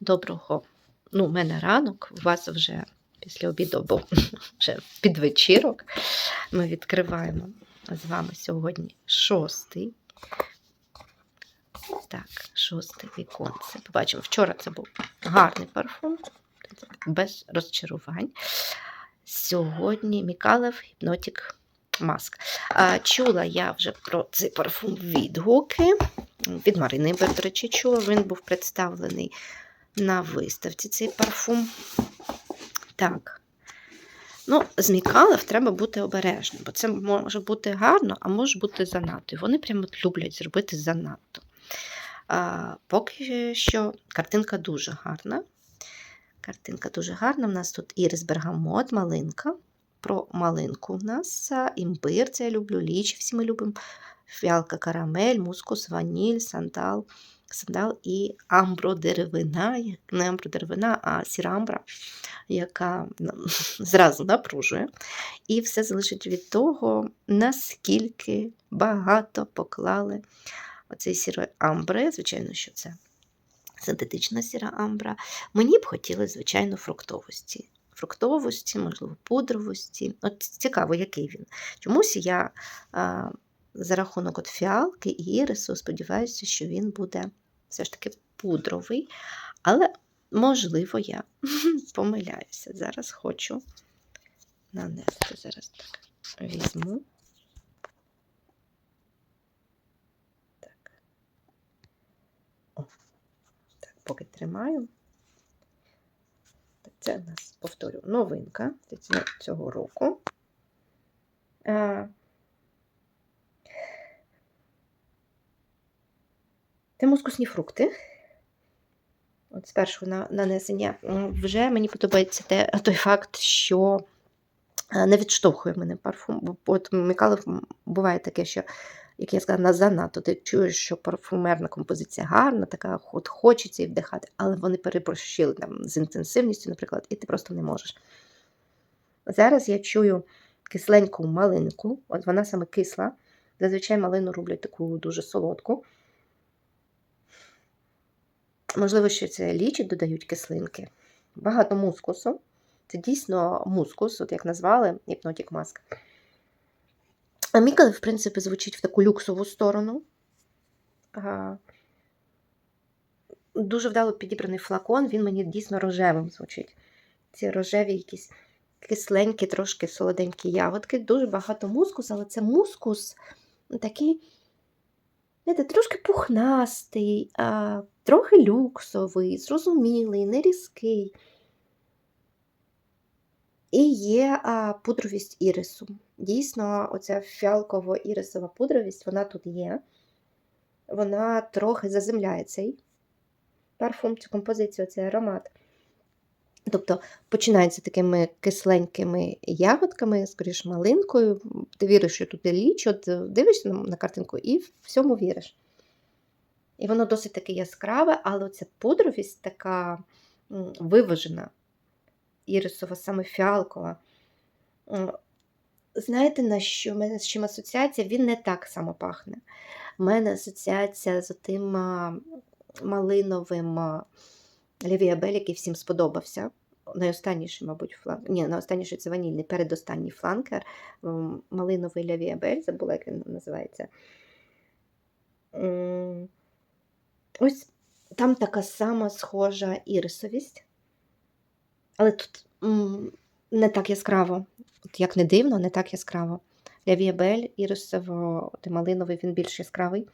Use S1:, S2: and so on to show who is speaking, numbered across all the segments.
S1: Доброго. Ну, у мене ранок, у вас вже після обіду, бо вже підвечірок. Ми відкриваємо з вами сьогодні шостий. Так, шостий віконце. Побачимо, вчора це був гарний парфум, без розчарувань. Сьогодні Мікалев Hypnotic Mask. Чула я вже про цей парфум відгуки. Від Марини, до речі, чула. Він був представлений на виставці цей парфум. Так. Ну, з Мікалев треба бути обережним, бо це може бути гарно, а може бути занадто. І вони прямо люблять зробити занадто. А, Поки що картинка дуже гарна. Картинка дуже гарна. У нас тут ірис бергамот, малинка. Про малинку у нас імбир, це я люблю, ліч, всі ми любимо. Фіалка карамель, мускус, ваніль, сандал, сандал і амбродеревина, не амбродеревина, а сірамбра, яка зразу напружує. І все залежить від того, наскільки багато поклали оцей сірої амбри. Звичайно, що це синтетична сіра амбра. Мені б хотілося, звичайно, фруктовості. Фруктовості, можливо, пудровості. От цікаво, який він. Чомусь я за рахунок от фіалки і ірису сподіваюся, що він буде все ж таки пудровий, але, можливо, я помиляюся. Зараз хочу нанести. Зараз так візьму. Так. О, так, поки тримаю. Це у нас, повторю, новинка цього року. Це мускусні фрукти. От з першого нанесення вже мені подобається те, той факт, що не відштовхує мене парфум. От Мікалов буває таке, що, як я сказала, на занадто. Ти чуєш, що парфумерна композиція гарна, така от хочеться і вдихати, але вони переборщили там з інтенсивністю, наприклад, і ти просто не можеш. Зараз я чую кисленьку малинку, от вона саме кисла. Зазвичай малину роблять таку дуже солодку. Можливо, що це лічі додають кислинки. Багато мускусу. Це дійсно мускус, от як назвали Hypnotic Mask. А Мікале, в принципі, звучить в таку люксову сторону. Дуже вдало підібраний флакон, він мені дійсно рожевим звучить. Ці рожеві якісь кисленькі, трошки солоденькі ягодки. Дуже багато мускусу, але це мускус такий знаєте, трошки пухнастий, трохи люксовий, зрозумілий, нерізкий. І є а, пудровість ірису. Дійсно, оця фіалково-ірисова пудровість, вона тут є. Вона трохи заземляє цей парфум, цю композицію, цей аромат. Тобто починається такими кисленькими ягодками, скоріш малинкою. Ти віриш, що тут ліч, от дивишся на картинку і всьому віриш. І воно досить таке яскраве, але ця пудровість така виважена, ірисова, саме фіалкова. Знаєте, на що в мене з чим асоціація? Він не так само пахне. У мене асоціація з тим малиновим. Лівіабель, який всім сподобався. Найостанніший, мабуть, фланкер. Ні, найостанніший це ванільний, передостанній фланкер. Малиновий лявіабель, забула, як він називається. Ось там така сама схожа ірисовість. Але тут не так яскраво. От Як не дивно, не так яскраво. Лявіабель, ірисово, малиновий, він більш яскравий.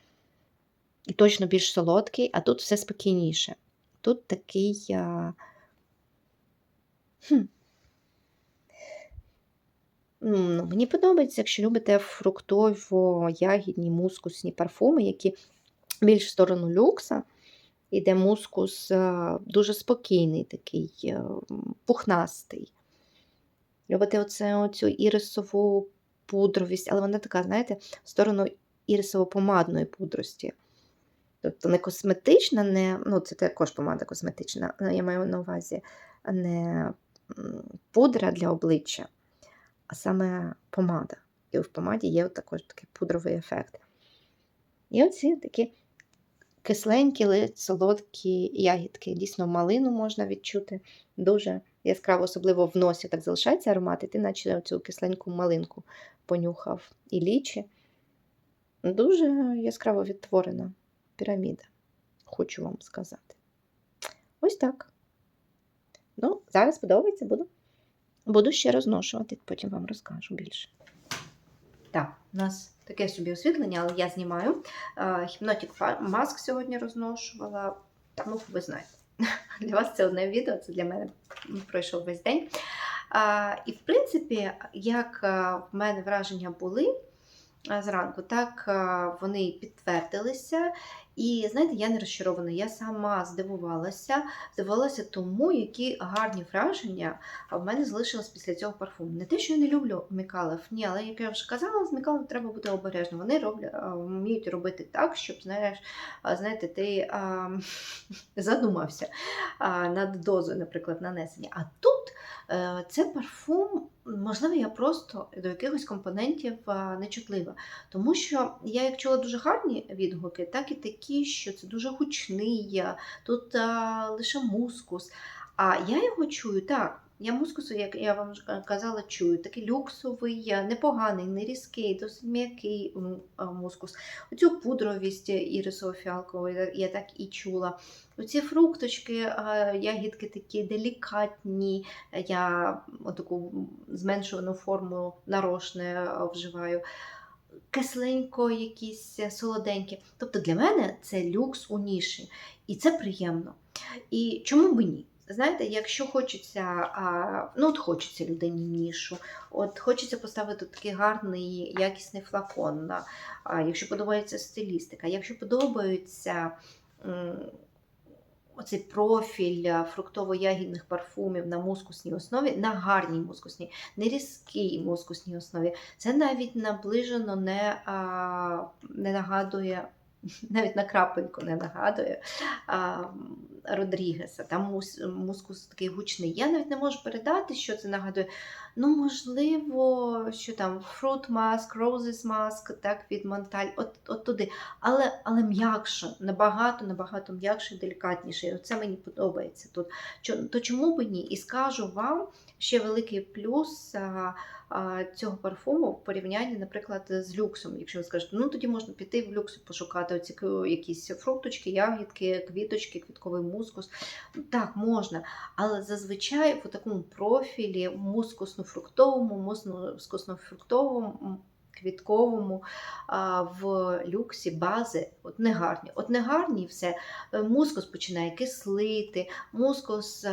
S1: І точно більш солодкий, а тут все спокійніше. Тут такий. А... Хм. Ну, Мені подобається, якщо любите фруктово-ягідні мускусні парфуми, які більш в сторону люкса. Іде мускус дуже спокійний, такий, пухнастий. Любите оце, оцю ірисову пудровість, але вона така, знаєте, в сторону ірисово-помадної пудрості. Тобто не косметична, не, ну це також помада косметична, я маю на увазі не пудра для обличчя, а саме помада. І в помаді є також такий пудровий ефект. І оці такі кисленькі, солодкі ягідки. Дійсно, малину можна відчути. Дуже яскраво, особливо в носі так залишається аромат, і ти наче цю кисленьку малинку понюхав і лічі. Дуже яскраво відтворена піраміда, хочу вам сказати. Ось так. Ну, зараз подобається, буду. Буду ще розношувати, потім вам розкажу більше. Так, у нас таке собі освітлення, але я знімаю. Hypnotic Mask сьогодні розношувала. Ну, ви знаєте. Для вас це одне відео, це для мене пройшов весь день. І, в принципі, як в мене враження були зранку, так вони підтвердилися. І знаєте, я не розчарована. Я сама здивувалася, здивувалася тому, які гарні враження в мене залишилось після цього парфуму. Не те, що я не люблю Мікалев, ні, але як я вже казала, з Мікалев треба бути обережним. Вони роблять, вміють робити так, щоб знаєш, знаєте, ти а, задумався а, над дозою, наприклад, нанесення. А тут е, це парфум. Можливо, я просто до якихось компонентів а, нечутлива. Тому що я як чула дуже гарні відгуки, так і такі, що це дуже гучний, тут а, лише мускус. А я його чую так. Я мускусу, як я вам казала, чую. Такий люксовий, непоганий, не різкий, досить м'який мускус. Оцю пудровість ірисово-фіалкову я- я так і чула. Оці фрукточки, ягідки такі делікатні. Я таку зменшувану форму нарошне вживаю. Кисленько, якісь солоденькі. Тобто для мене це люкс у ніші. І це приємно. І чому б ні? Знаєте, якщо хочеться, ну от хочеться людині нішу, от хочеться поставити такий гарний, якісний флакон, якщо подобається стилістика, якщо подобається оцей профіль фруктово-ягідних парфумів на мускусній основі, на гарній мускусній, не різкій мускусній основі, це навіть наближено не, не нагадує. Навіть на крапельку не нагадує Родрігеса. Там мус, мускус такий гучний. Я навіть не можу передати, що це нагадує. Ну, можливо, що там Fruit Mask, Roses Mask, так, від Монталь, от, от туди. Але, але м'якше, набагато, набагато м'якше і делікатніше. І Оце мені подобається тут. То чому б ні? І скажу вам ще великий плюс цього парфуму в порівнянні, наприклад, з люксом. Якщо ви скажете, ну тоді можна піти в люкс пошукати оці якісь фрукточки, ягідки, квіточки, квітковий мускус. Так, можна. Але зазвичай в такому профілі мускусно-фруктовому, мускусно-фруктовому. Квітковому в люксі бази от негарні. От негарні все. Е, Мускус починає кислити, мускус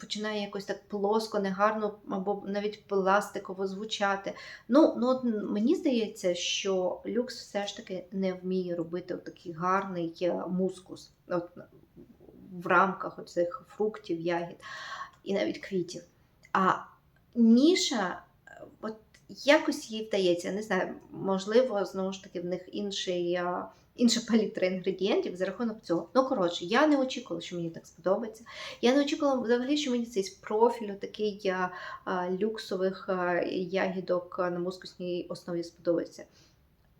S1: починає якось так плоско, негарно або навіть пластиково звучати. Ну, ну от мені здається, що люкс все ж таки не вміє робити такий гарний е, мускус от, в рамках оцих фруктів, ягід і навіть квітів. А ніша, от якось їй вдається, не знаю, можливо, знову ж таки, в них інший. Інша палітра інгредієнтів за рахунок цього. Ну, коротше, я не очікувала, що мені так сподобається. Я не очікувала взагалі, що мені цей профіль такий а, люксових ягідок на мускусній основі сподобається.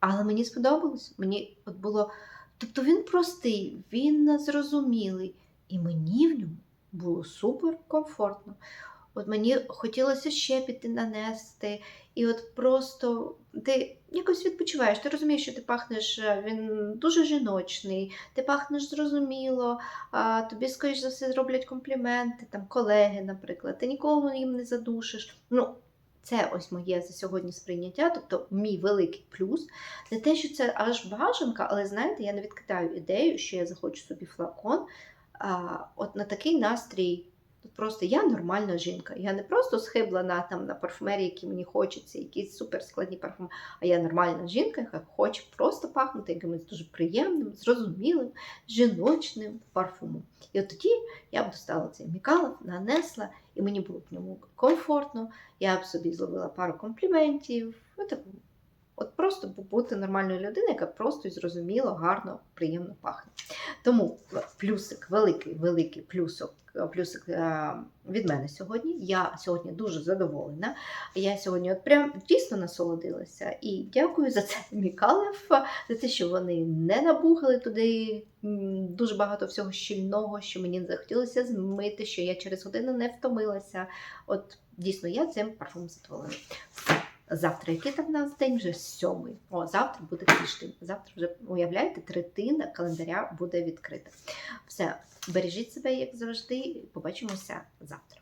S1: Але мені сподобалось. Мені от було. Тобто він простий, він зрозумілий, і мені в ньому було супер комфортно. От мені хотілося ще піти нанести, і от просто ти якось відпочиваєш. Ти розумієш, що ти пахнеш, е, він дуже жіночний, ти пахнеш зрозуміло, а, тобі, скоріш за все, зроблять компліменти, там колеги, наприклад, ти нікого їм не задушиш. Ну, це ось моє за сьогодні сприйняття, тобто мій великий плюс. Не те, що це аж бажанка, але знаєте, я не відкидаю ідею, що я захочу собі флакон. А, от на такий настрій. Тут просто я нормальна жінка. Я не просто схиблена там на парфумерії, які мені хочеться, якісь суперскладні парфуми, а я нормальна жінка, яка хоче просто пахнути якимось дуже приємним, зрозумілим, жіночним парфумом. І от тоді я б достала цей мікалов, нанесла, і мені було б ньому комфортно. Я б собі зловила пару компліментів. От От просто бути нормальною людиною, яка просто і зрозуміло, гарно, приємно пахне. Тому плюсик, великий, великий плюсок, плюсик е, від мене сьогодні. Я сьогодні дуже задоволена. Я сьогодні от прям дійсно насолодилася. І дякую за це Мікалев, за те, що вони не набухали туди дуже багато всього щільного, що мені захотілося змити, що я через годину не втомилася. От дійсно я цим парфумом задоволена. Завтра, який там в нас день? Вже сьомий. О, завтра буде тиждень. Завтра вже, уявляєте, третина календаря буде відкрита. Все, бережіть себе, як завжди. Побачимося завтра.